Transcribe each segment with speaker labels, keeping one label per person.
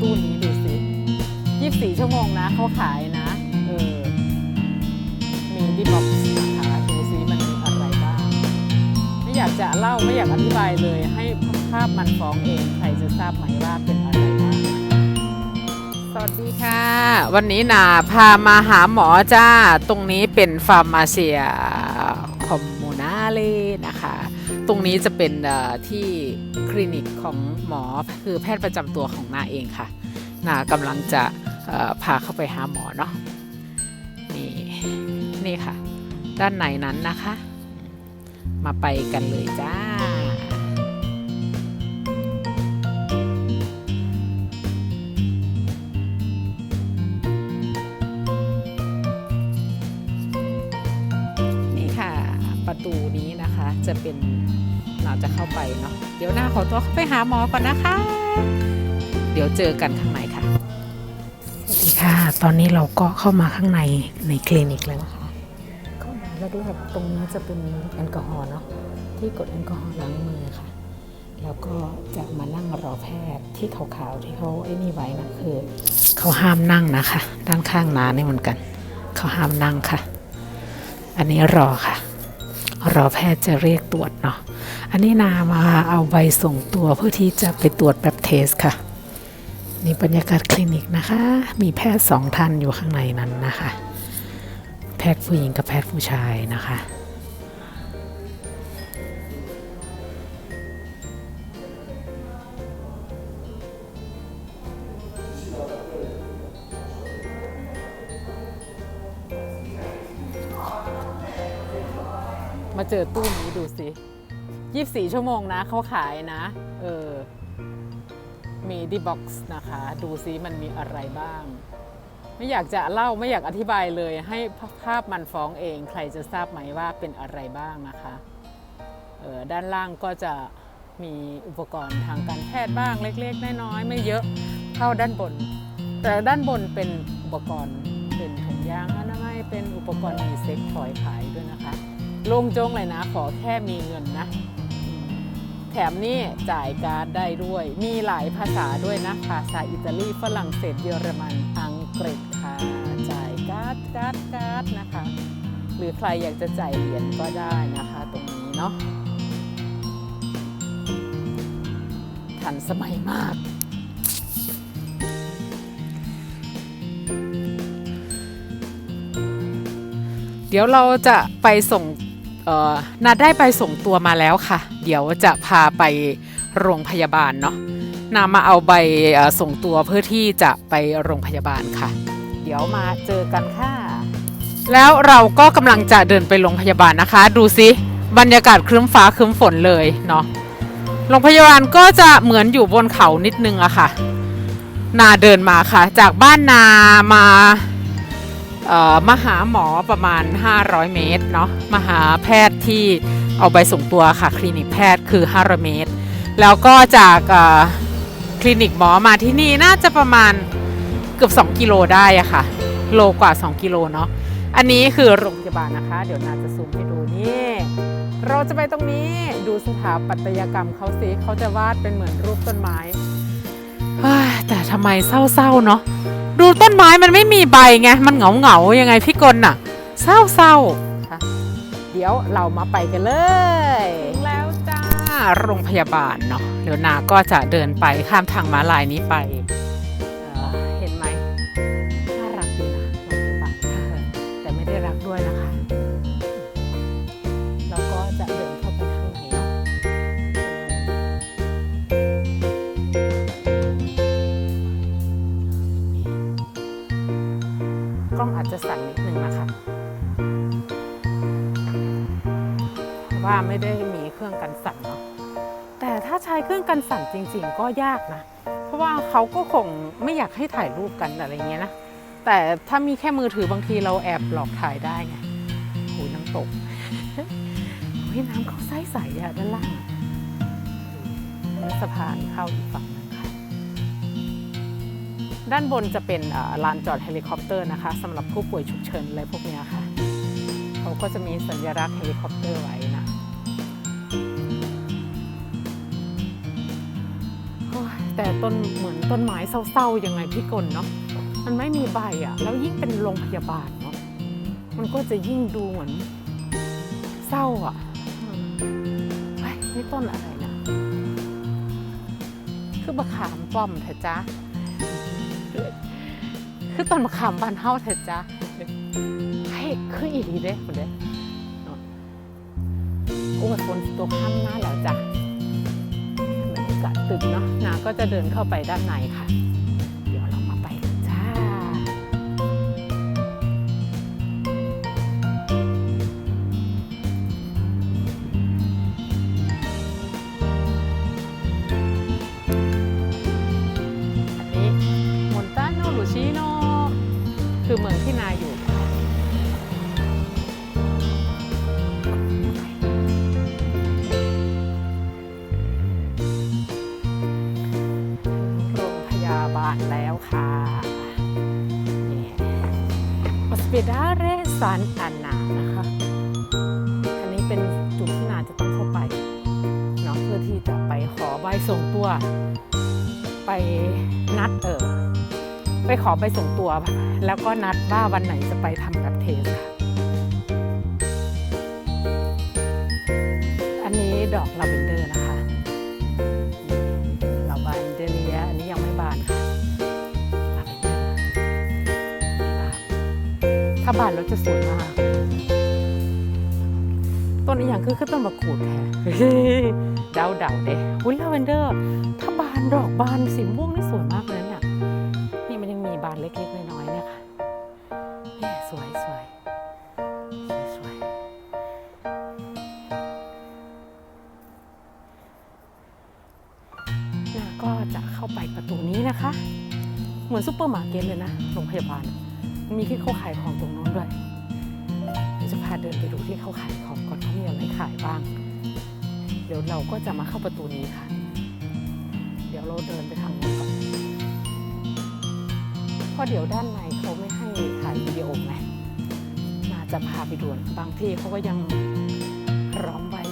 Speaker 1: ตู้นี้ดูสิ 24 ชั่วโมงนะเขาขายนะ เออ มีดีบ็อกซ์นะคะดูสิมันมีอะไรบ้าง ไม่อยากจะเล่าไม่อยากอธิบายเลยให้ภาพมันฟ้องเอง ใครจะทราบไหมว่าเป็นอะไรบ้างสวัสดีค่ะ วันนี้นาพามาหาหมอจ้า ตรงนี้เป็นฟาร์มาเซียคอมมูนาเลนะคะ ตรงนี้จะเป็นที่คลินิกของหมอคือแพทย์ประจำตัวของนาเองค่ะ นากำลังจะพาเข้าไปหาหมอเนาะนี่นี่ค่ะ ด้านในนั้นนะคะ มาไปกันเลยจ้านี่ค่ะประตูนี้นะคะจะเป็น จะเข้าไปเนาะเดี๋ยวหน้าขอตัวเข้าไปหาหมอก่อนนะคะ เดี๋ยวเจอกันข้างในค่ะสวัสดีค่ะ ตอนนี้เราก็เข้ามาข้างในในคลินิกแล้วนะคะเข้ามาแรกๆตรงนี้จะเป็นแอลกอฮอล์เนาะที่กดแอลกอฮอล์ล้างมือค่ะ แล้วก็จะมานั่งรอแพทย์ที่ขาวๆที่เขาไอ้นี่ไว้นะคือเขาห้ามนั่งนะคะ ด้านข้างน้านี่เหมือนกันเขาห้ามนั่งค่ะ อันนี้รอค่ะ รอแพทย์จะเรียกตรวจเนาะ อันนี้นามาเอาใบส่งตัวเพื่อที่จะไปตรวจแบบเทสค่ะ นี่บรรยากาศคลินิกนะคะ มีแพทย์สองท่านอยู่ข้างในนั้นนะคะ แพทย์ผู้หญิงกับแพทย์ผู้ชายนะคะมาเจอตู้นี้ดูสิ 24 ชั่วโมงนะเขาขายนะ เออ มีดีบ็อกซ์นะคะ ดูซิมันมีอะไรบ้าง ไม่อยากจะเล่าไม่อยากอธิบายเลย ให้ภาพมันฟ้องเอง ใครจะทราบไหมว่าเป็นอะไรบ้างนะคะเออด้านล่างก็จะมีอุปกรณ์ทางการแพทย์บ้างเล็กๆน้อยๆไม่เยอะเท่าด้านบน แต่ด้านบนเป็นอุปกรณ์เป็นถุงยางอนามัยเป็นอุปกรณ์มีเซ็กถอยขายด้วยนะคะ ลงจงเลยนะขอแค่มีเงินนะ แถมนี่จ่ายการ์ดได้ด้วย มีหลายภาษาด้วยนะภาษาอิตาลีฝรั่งเศสเยอรมันอังกฤษค่ะจ่ายการ์ดการ์ดการ์ดนะคะ หรือใครอยากจะจ่ายเหรียญก็ได้นะคะตรงนี้เนาะทันสมัยมาก เดี๋ยวเราจะไปส่ง นาได้ไปส่งตัวมาแล้วค่ะ เดี๋ยวจะพาไปโรงพยาบาลเนาะนามาเอาใบส่งตัวเพื่อที่จะไปโรงพยาบาลค่ะ เดี๋ยวมาเจอกันค่ะ แล้วเราก็กำลังจะเดินไปโรงพยาบาลนะคะ ดูสิบรรยากาศครึ้มฟ้าครึ้มฝนเลยเนาะโรงพยาบาลก็จะเหมือนอยู่บนเขานิดนึงอะค่ะ นาเดินมาค่ะ จากบ้านนามา มาหาหมอประมาณ 500 เมตรเนาะมาหาแพทย์ที่เอาใบส่งตัวค่ะคลินิกแพทย์คือ 500 เมตร แล้วก็จากคลินิกหมอมาที่นี่น่าจะประมาณเกือบ 2 กิโลได้อะค่ะ โลกว่า 2 กิโลเนาะอันนี้คือโรงพยาบาลนะคะ เดี๋ยวนาจะซูมให้ดูนี่เราจะไปตรงนี้ดูสถาปัตยกรรมเขาสิเขาจะวาดเป็นเหมือนรูปต้นไม้แต่ทำไมเศร้าๆเนาะ ดูต้นไม้มันไม่มีใบไง มันเหงาเหงาๆยังไงพี่กลน่ะ เศร้าเศร้าๆค่ะเดี๋ยวเรามาไปกันเลยถึงแล้วจ้า โรงพยาบาลเนาะ เดี๋ยวนาก็จะเดินไปข้ามทางม้าลายนี้ไป สั่นนิดนึงนะคะเพราะว่าไม่ได้มีเครื่องกันสั่นเนาะแต่ถ้าใช้เครื่องกันสั่นจริง ๆ ก็ยากนะ เพราะว่าเขาก็คงไม่อยากให้ถ่ายรูปกันอะไรเงี้ยนะแต่ถ้ามีแค่มือถือบางทีเราแอบหลอกถ่ายได้ไงโอ้ยน้ำตกโอ้ยน้ำเขาใสๆอะด้านล่างแล้วสะพานเข้าอีกฝั่งหนึงค่ะ ด้านบนจะเป็นลานจอดเฮลิคอปเตอร์นะคะสำหรับผู้ป่วยฉุกเฉินอะไรพวกนี้ค่ะ เขาก็จะมีสัญลักษณ์เฮลิคอปเตอร์ไว้นะแต่ต้นเหมือนต้นไม้เศร้าๆยังไงพี่กลเนาะมันไม่มีใบอะ่ะ แล้วยิ่งเป็นโรงพยาบาลเนาะมันก็จะยิ่งดูเหมือนเศร้าอะ่ะนี่ต้นอะไรนะ คือมะขามป้อมเถอะจ้า คือต้นมะขามบานเฮาเถอะจ้าให้คืออีหลีเด้คนเด้เนาะโอ้ฝนตกข้ามหน้าแล้วจ้ะบรรยากาศตึกเนาะนาก็จะเดินเข้าไปด้านในค่ะ คือเมืองที่นาอยู่ค่ะโรงพยาบาลแล้วค่ะออสเปดาเรซันอานานะคะ อันนี้เป็นจุดที่นาจะต้องเข้าไปเนาะเพื่อที่จะไปขอใบส่งตัว ไปนัดเออ ไปขอไปส่งตัว แล้วก็นัดว่าวันไหนจะไปทำแบบเทสค่ะ อันนี้ดอกลาเวนเดอร์นะคะลาเวนเดอร์เลียอันนี้ยังไม่บานค่ะลาเวนเดอร์ถ้าบานแล้วจะสวยมากต้นนี้อย่างคือคือต้นมะกรูดแท้เดาเดาเด้อุ้ยลาเวนเดอร์ ถ้าบานดอกบานสีม่วงนี่สวยมากเลย มันยังมีบานเล็กๆน้อยๆเนี่ยค่ะสวยสวยสวยน่าก็จะเข้าไปประตูนี้นะคะ เหมือนซุปเปอร์มาร์เก็ตเลยนะโรงพยาบาล มีที่เขาขายของตรงนู้นด้วยเดี๋ยวจะพาเดินไปดูที่เขาขายของก่อนเขามีอะไรขายบ้าง เดี๋ยวเราก็จะมาเข้าประตูนี้ค่ะ เดี๋ยวเราเดินไปทางนู้น ราะเดี๋ยวด้านในเขาไม่ให้ถ่ายวิดีโอไงน่าจะพาไปดูบางที่เขาก็ยังร้อมไว้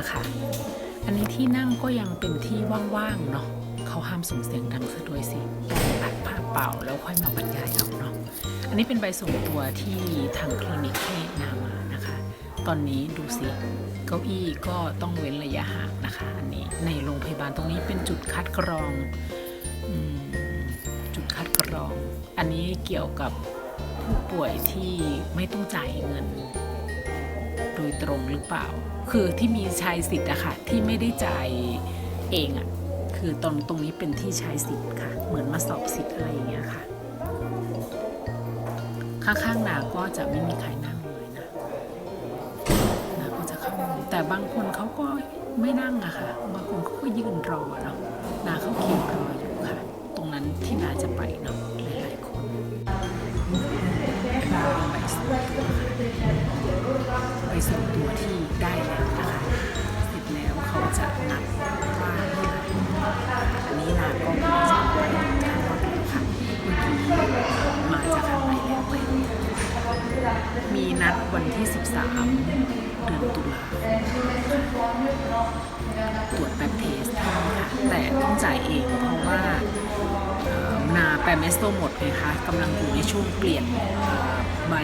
Speaker 1: นะคะ อันนี้ที่นั่งก็ยังเป็นที่ว่างๆเนาะเขาห้ามส่งเสียงดังซะด้วยสิอัดภาเป่าแล้วค่อยมาบรรยายเอาเนาะอันนี้เป็นใบส่งตัวที่ทางคลินิกให้นามานะคะ ตอนนี้ดูสิเก้าอี้ก็ต้องเว้นระยะห่างนะคะ อันนี้ในโรงพยาบาลตรงนี้เป็นจุดคัดกรองอจุดคัดกรอง อันนี้เกี่ยวกับผู้ป่วยที่ไม่ต้องจ่ายเงิน โดยตรงหรือเปล่า คือที่มีใชายสิทธิ์อะค่ะที่ไม่ได้จ่ายเองอะคือตรงตรงนี้เป็นที่ใชายสิทธิ์ค่ะ เหมือนมาสอบสิทธิ์อะไรอย่างเงี้ยค่ะ ข้างๆนาก็จะไม่มีใครนั่งเลยนะนะก็จะเข้าแต่บางคนเขาก็ไม่นั่งอะค่ะ บางคนเขาก็ยืนรอเนาะนาเขาเคียงรออยู่ค่ะ ตรงนั้นที่นาจะไปเนาะ ส่งตัวที่ได้แล้วนะคะเสร็จแล้วเขาจะนัดว่าเมื่อไหร่อันนี้นาก็ไม่ทราบว่าทางวัดเลยค่ะเมื่อกี้มาจากข้างในแล้วไปมีนัดวันที่ 13 เดือนตุลาตรวจแบบเทสค่ะแต่ต้องจ่ายเองเพราะว่านาแปรเมสโตหมดไงคะกำลังอยู่ในช่วงเปลี่ยน ใบ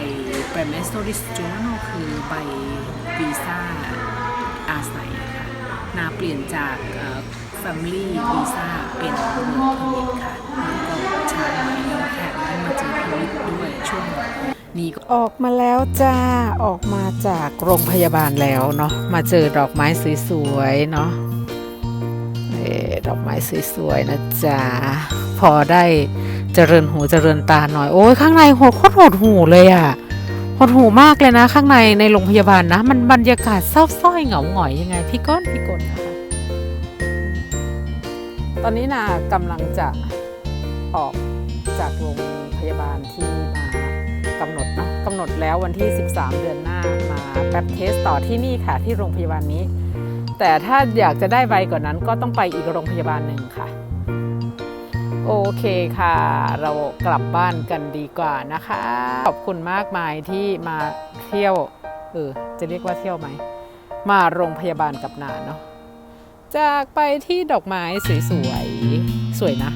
Speaker 1: แปรเมสโตริสจูโนคือใบวีซ่าอาศัยค่ะนาเปลี่ยนจาก Family Visa เป็น Work Permit ค่ะก็ช้าหน่อยแถมได้มาเจอพีวิทด้วยช่วงนี้ออกมาแล้วจ้า ออกมาจากโรงพยาบาลแล้วเนาะมาเจอดอกไม้สวยๆเนาะดอกไม้สวยๆนะจ๊ะพอได้ เจริญหูเจริญตาหน่อยโอ้ยข้างในโหดโคตรโหดหูเลยอะหดหูมากเลยนะ ข้างในในโรงพยาบาลนะ มันบรรยากาศเศร้าสร้อยเหงาหงอยยังไง พี่ก้นพี่กนนะคะตอนนี้นากำลังจะออกจากโรงพยาบาลที่มากำหนดเนาะกำหนดแล้ววันที่ 13 เดือนหน้ามาแป๊บเทสต่อที่นี่ค่ะที่โรงพยาบาลนี้ แต่ถ้าอยากจะได้ใบกว่านั้นก็ต้องไปอีกโรงพยาบาลหนึ่งค่ะ โอเคค่ะ เรากลับบ้านกันดีกว่านะคะ ขอบคุณมากมายที่มาเที่ยวเออจะเรียกว่าเที่ยวไหม มาโรงพยาบาลกับนาเนาะจากไปที่ดอกไม้สวยๆสวยนะ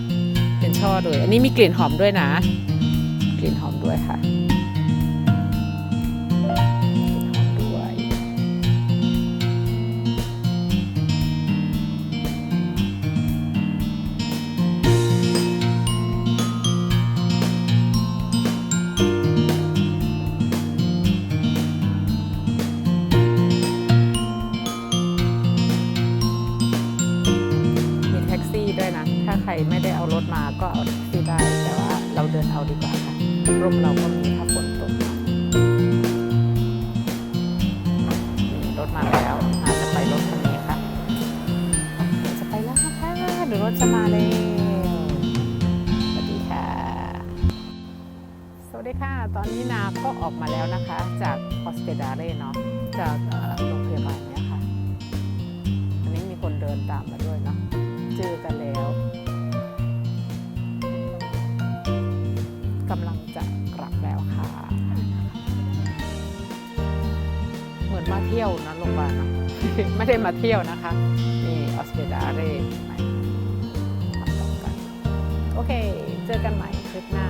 Speaker 1: เป็นช่อเลย อันนี้มีกลิ่นหอมด้วยนะ กลิ่นหอมด้วยค่ะ จะมาแล้วสวัสดีค่ะ สวัสดีค่ะ ตอนนี้นาก็ออกมาแล้วนะคะ จากฮอสเปดาเร่เนาะ จากโรงพยาบาลเนี้ยค่ะ อันนี้มีคนเดินตามมาด้วยเนาะ เจอกันแล้วกำลังจะกลับแล้วค่ะ เหมือนมาเที่ยวนะโรงพยาบาลเนาะ ไม่ได้มาเที่ยวนะคะ นี่ออสเตรดาเร เจอกันใหม่คลิปหน้า